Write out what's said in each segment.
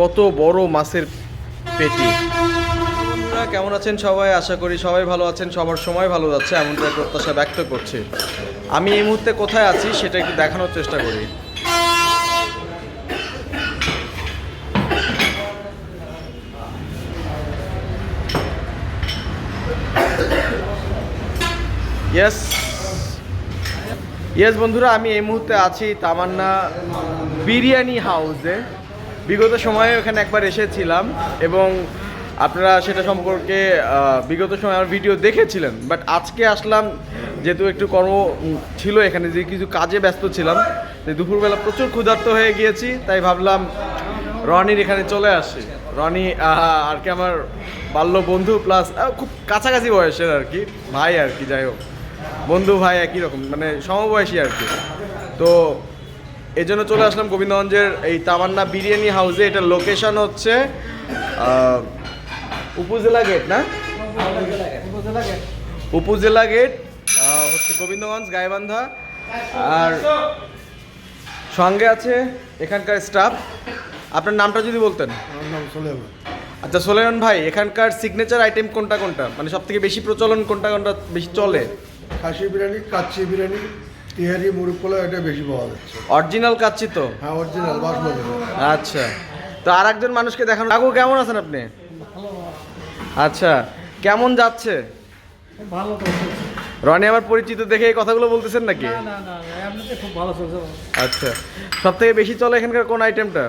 কত বড় মাছের পেটি। কেমন আছেন সবাই? আশা করি সবাই ভালো আছেন। সবার সময় ভালো যাচ্ছে এমনটা প্রত্যাশা ব্যক্ত করছি। আমি এই মুহূর্তে কোথায় আছি সেটা একটু দেখানোর চেষ্টা করি। ইয়েস ইয়েস বন্ধুরা, আমি এই মুহূর্তে আছি তামান্না বিরিয়ানি হাউসে। বিগত সময়ে ওখানে একবার এসেছিলাম এবং আপনারা সেটা সম্পর্কে বিগত সময় আমার ভিডিও দেখেছিলেন বাট আজকে আসলাম যেহেতু একটু কর্ম ছিল এখানে, যে কিছু কাজে ব্যস্ত ছিলাম, যে দুপুরবেলা প্রচুর ক্ষুধার্ত হয়ে গিয়েছি, তাই ভাবলাম রনির এখানে চলে আসি। রনি আর কি আমার বাল্য বন্ধু প্লাস খুব কাছাকাছি বয়সের আর কি, ভাই আর কি, যাই হোক। বন্ধু, ভাই একই রকম মানে সমবয়সী আর কি। তো এই জন্য চলে আসলাম গোবিন্দগঞ্জের এই তামান্না বিরিয়ানি হাউসে। এটার লোকেশন হচ্ছে উপজেলা গেট না? উপজেলা গেট হচ্ছে গোবিন্দগঞ্জ গাইবান্ধা। আর সঙ্গে আছে এখানকার স্টাফ আপনার নামটা যদি বলতেন। আচ্ছা সোলেমান ভাই এখানকার সিগনেচার আইটেম কোনটা কোনটা? মানে সব থেকে বেশি প্রচলন কোনটা কোনটা বেশি চলে? খাসি বিরিয়ানি কাচ্চি বিরিয়ানি তিহারি মুরগ পোলা এটা বেশি পাওয়া যাচ্ছে। অরিজিনাল কাচ্ছি তো? হ্যাঁ অরিজিনাল বাসমতি। আচ্ছা। তো আর একজন মানুষকে দেখানো কাকু কেমন আছেন আপনি? আচ্ছা কেমন যাচ্ছে? ভালো রনি আমার পরিচিত দেখে এই কথাগুলো বলতেছেন নাকি? না না না এমনিতে খুব ভালো চলছে আচ্ছা। সব থেকে বেশি চলে এখানকার কোন আইটেমটা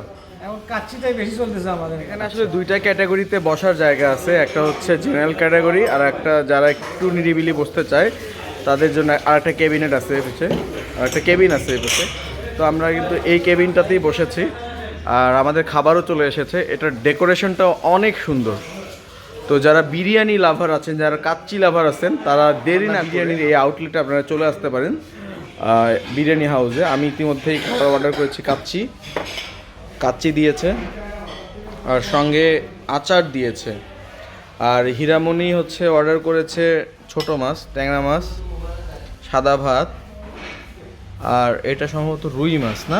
এখন কাচ্চিটাই বেশি চলতেছে আমাদের এখানে। আসলে দুইটা ক্যাটাগরিতে বসার জায়গা আছে। একটা হচ্ছে জেনারেল ক্যাটাগরি আর একটা যারা একটু নিরিবিলি বসতে চায় তাদের জন্য আর একটা ক্যাবিনেট আছে এপাশে আর একটা কেবিন আছে এপাশে তো আমরা কিন্তু এই কেবিনটাতেই বসেছি আর আমাদের খাবারও চলে এসেছে। এটার ডেকোরেশনটাও অনেক সুন্দর। তো যারা বিরিয়ানি লাভার আছেন যারা কাচ্চি লাভার আছেন তারা দেরি না বিরিয়ানির এই আউটলেটে আপনারা চলে আসতে পারেন বিরিয়ানি হাউসে আমি ইতিমধ্যেই খাবার অর্ডার করেছি কাচ্চি। কাচ্চি দিয়েছে আর সঙ্গে আচার দিয়েছে। আর হীরামণি হচ্ছে অর্ডার করেছে ছোট মাছ ট্যাংরা মাছ। সাদা ভাত আর এটা সম্ভবত রুই মাছ, না?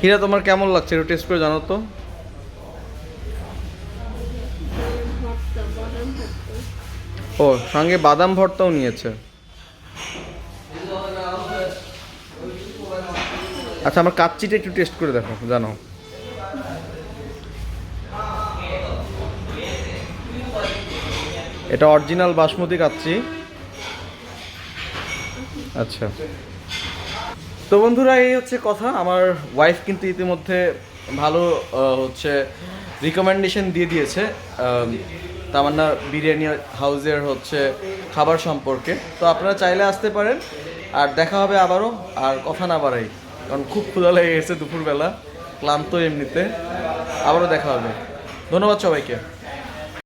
হীরা, তোমার কেমন লাগছে? একটু টেস্ট করে জানো তো। ও, সঙ্গে বাদাম ভর্তাও নিয়েছে। আচ্ছা আমার কাচ্চিটা একটু টেস্ট করে দেখো, জানো। এটা অরিজিনাল বাসমতি কাচ্চি। আচ্ছা। তো বন্ধুরা, এই হচ্ছে কথা। আমার ওয়াইফ কিন্তু ইতিমধ্যে ভালো হচ্ছে রিকমেন্ডেশন দিয়ে দিয়েছে তামান্না বিরিয়ানি হাউজের হচ্ছে খাবার সম্পর্কে। তো আপনারা চাইলে আসতে পারেন, আর দেখা হবে আবারও, আর কথা না বাড়াই, কারণ খুব ক্ষুধা লেগে গেছে দুপুরবেলা, ক্লান্ত এমনিতে। আবারও দেখা হবে। ধন্যবাদ সবাইকে।